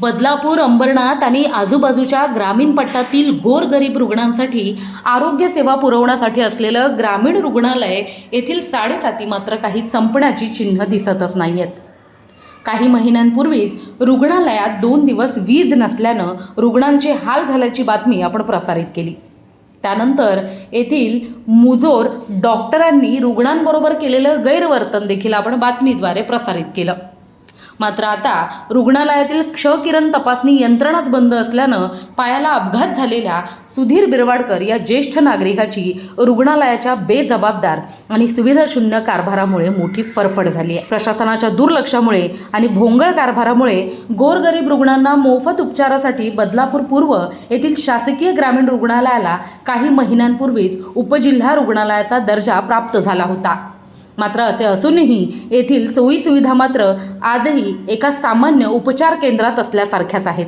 बदलापूर अंबरनाथ आणि आजूबाजूच्या ग्रामीण पट्ट्यातील गोरगरीब रुग्णांसाठी आरोग्य सेवा पुरवण्यासाठी असलेलं ग्रामीण रुग्णालय येथील साडेसाती मात्र काही संपण्याची चिन्ह दिसतच नाही आहेत काही महिन्यांपूर्वीच रुग्णालयात दोन दिवस वीज नसल्यानं रुग्णांचे हाल झाल्याची बातमी आपण प्रसारित केली. त्यानंतर येथील मुजोर डॉक्टरांनी रुग्णांबरोबर केलेलं गैरवर्तन देखील आपण बातमीद्वारे प्रसारित केलं. मात्र आता रुग्णालयातील क्षकिरण तपासणी यंत्रणाच बंद असल्यानं पायाला अपघात झालेल्या सुधीर बिरवाडकर या ज्येष्ठ नागरिकाची रुग्णालयाच्या बेजबाबदार आणि सुविधाशून्य कारभारामुळे मोठी फरफड झाली आहे. प्रशासनाच्या दुर्लक्षामुळे आणि भोंगळ कारभारामुळे गोरगरीब रुग्णांना मोफत उपचारासाठी बदलापूर पूर्व येथील शासकीय ग्रामीण रुग्णालयाला काही महिन्यांपूर्वीच उपजिल्हा रुग्णालयाचा दर्जा प्राप्त झाला होता. मात्र असे असूनही येथील सोयीसुविधा मात्र आजही एका सामान्य उपचार केंद्रात असल्यासारख्याच आहेत.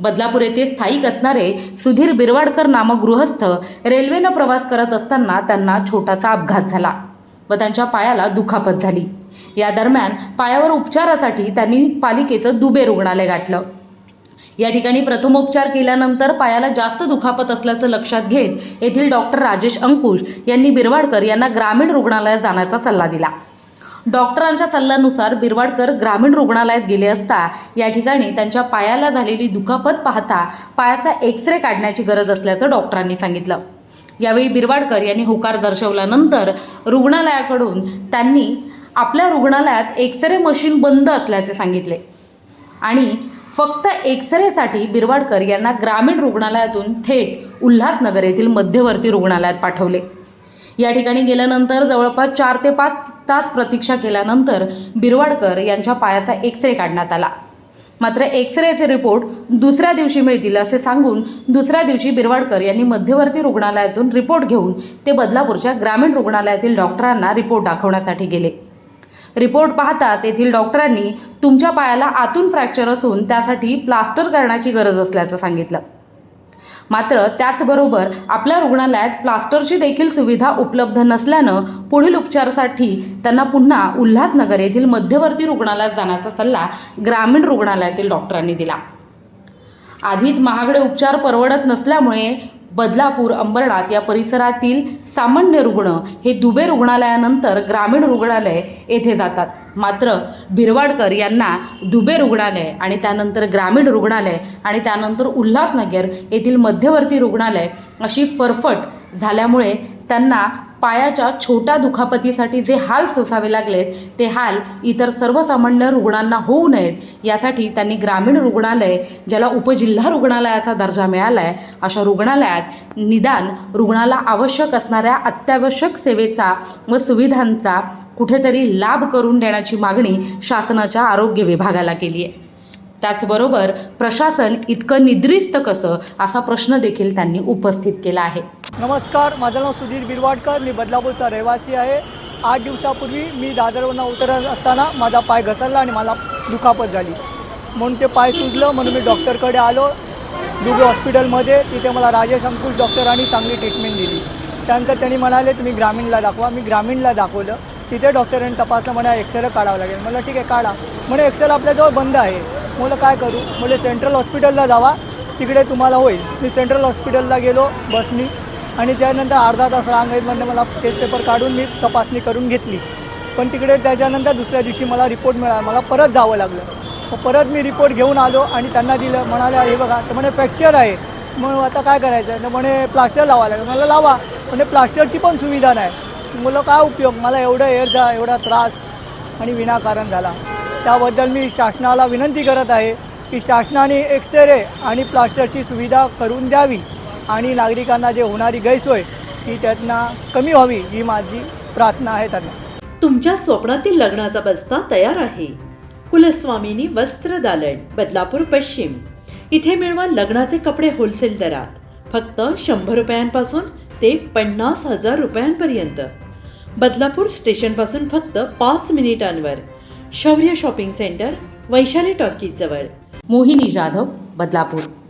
बदलापूर येथे स्थायिक असणारे सुधीर बिरवाडकर नामक गृहस्थ रेल्वेनं प्रवास करत असताना त्यांना छोटासा अपघात झाला व त्यांच्या पायाला दुखापत झाली. या दरम्यान पायावर उपचारासाठी त्यांनी पालिकेचं दुबे रुग्णालय गाठलं. या ठिकाणी प्रथमोपचार केल्यानंतर पायाला जास्त दुखापत असल्याचं लक्षात घेत येथील डॉक्टर राजेश अंकुश यांनी बिरवाडकर यांना ग्रामीण रुग्णालयात जाण्याचा सल्ला दिला. डॉक्टरांच्या सल्ल्यानुसार बिरवाडकर ग्रामीण रुग्णालयात गेले असता या ठिकाणी त्यांच्या पायाला झालेली दुखापत पाहता पायाचा एक्स रे काढण्याची गरज असल्याचं डॉक्टरांनी सांगितलं. यावेळी बिरवाडकर यांनी होकार दर्शवल्यानंतर रुग्णालयाकडून त्यांनी आपल्या रुग्णालयात एक्स रे मशीन बंद असल्याचे सांगितले आणि फक्त एक्सरेसाठी बिरवाडकर यांना ग्रामीण रुग्णालयातून थेट उल्हासनगर येथील मध्यवर्ती रुग्णालयात पाठवले. या ठिकाणी गेल्यानंतर जवळपास चार ते पाच तास प्रतीक्षा केल्यानंतर बिरवाडकर यांच्या पायाचा एक्सरे काढण्यात आला. मात्र एक्सरेचे रिपोर्ट दुसऱ्या दिवशी मिळतील असे सांगून दुसऱ्या दिवशी बिरवाडकर यांनी मध्यवर्ती रुग्णालयातून रिपोर्ट घेऊन ते बदलापूरच्या ग्रामीण रुग्णालयातील डॉक्टरांना रिपोर्ट दाखवण्यासाठी गेले. रिपोर्ट पाहताच येथील डॉक्टरांनी तुमच्या पायाला आतून फ्रॅक्चर असून त्यासाठी प्लास्टर करण्याची गरज असल्याचं सांगितलं. मात्र त्याचबरोबर आपल्या रुग्णालयात प्लास्टरची देखील सुविधा उपलब्ध नसल्यानं पुढील उपचारासाठी त्यांना पुन्हा उल्हासनगर येथील मध्यवर्ती रुग्णालयात जाण्याचा सल्ला ग्रामीण रुग्णालयातील डॉक्टरांनी दिला. आधीच महागडे उपचार परवडत नसल्यामुळे बदलापूर अंबरनाथ या परिसरातील सामान्य रुग्ण हे दुबे रुग्णालयानंतर ग्रामीण रुग्णालय येथे जातात. मात्र बिरवाडकर यांना दुबे रुग्णालय आणि त्यानंतर ग्रामीण रुग्णालय आणि त्यानंतर उल्हासनगर येथील मध्यवर्ती रुग्णालय अशी फरफट झाल्यामुळे त्यांना पायाच्या छोट्या दुखापतीसाठी जे हाल सोसावे लागलेत ते हाल इतर सर्वसामान्य रुग्णांना होऊ नयेत. यासाठी त्यांनी ग्रामीण रुग्णालय ज्याला उपजिल्हा रुग्णालयाचा दर्जा मिळाला आहे अशा रुग्णालयात निदान रुग्णाला आवश्यक असणाऱ्या अत्यावश्यक सेवेचा व सुविधांचा कुठेतरी लाभ करून देण्याची मागणी शासनाच्या आरोग्य विभागाला केली आहे. त्याचबरोबर प्रशासन इतकं निद्रिस्त कसं असा प्रश्न देखील त्यांनी उपस्थित केला आहे. नमस्कार माझं नाव सुधीर बिरवाडकर मी बदलापूरचा रहिवासी आहे. आठ दिवसापूर्वी मी दादरवरनं उतरत असताना माझा पाय घसरला आणि मला दुखापत झाली. म्हणून ते पाय सुजलं म्हणून मी डॉक्टरकडे आलो. दुबे हॉस्पिटलमध्ये तिथे मला राजेश अंकुश डॉक्टरांनी चांगली ट्रीटमेंट दिली. त्यानंतर त्यांनी म्हणाले तुम्ही ग्रामीणला दाखवा. मी ग्रामीणला दाखवलं. तिथे डॉक्टरांनी तपासलं म्हणा एक्सरे काढावं लागेल. मला ठीक आहे काढा. म्हणे एक्सरे आपल्याजवळ बंद आहे. मुलं काय करू? म्हणजे सेंट्रल हॉस्पिटलला जावा. तिकडे तुम्हाला होईल. मी सेंट्रल हॉस्पिटलला गेलो बसनी. आणि त्यानंतर अर्धा तास रांगेमध्ये मला टेस्ट पेपर काढून मी तपासणी करून घेतली. पण तिकडे त्याच्यानंतर दुसऱ्या दिवशी मला रिपोर्ट मिळाला. मला परत जावं लागलं. मग परत मी रिपोर्ट घेऊन आलो आणि त्यांना दिलं. म्हणाले हे बघा तर म्हणे फ्रॅक्चर आहे. मग आता काय करायचं? तर म्हणे प्लास्टर लावा लागेल. मला लावा. म्हणजे प्लास्टरची पण सुविधा नाही. मुलं काय उपयोग? मला एवढं एअर जा एवढा त्रास. आणि विनाकारण झाला. त्याबद्दल मी शासनाला विनंती करत आहे की शासनाने एक्सरे आणि प्लास्टरची सुविधा करून द्यावी. आणि नागरिकांना जे होणारी गैरसोय ती त्यांना कमी व्हावी ही माझी प्रार्थना आहे त्यांना. तुमच्या स्वप्नातील लग्नाचा बस्ता तयार आहे. कुलस्वामिनी वस्त्र दालन बदलापूर पश्चिम. इथे मिळवा लग्नाचे कपडे होलसेल दरात. फक्त शंभर रुपयांपासून ते पन्नास हजार रुपयांपर्यंत. बदलापूर स्टेशनपासून फक्त पाच मिनिटांवर. शौर्य शॉपिंग सेंटर वैशाली टॉकीजवळ मोहिनी जाधव बदलापूर.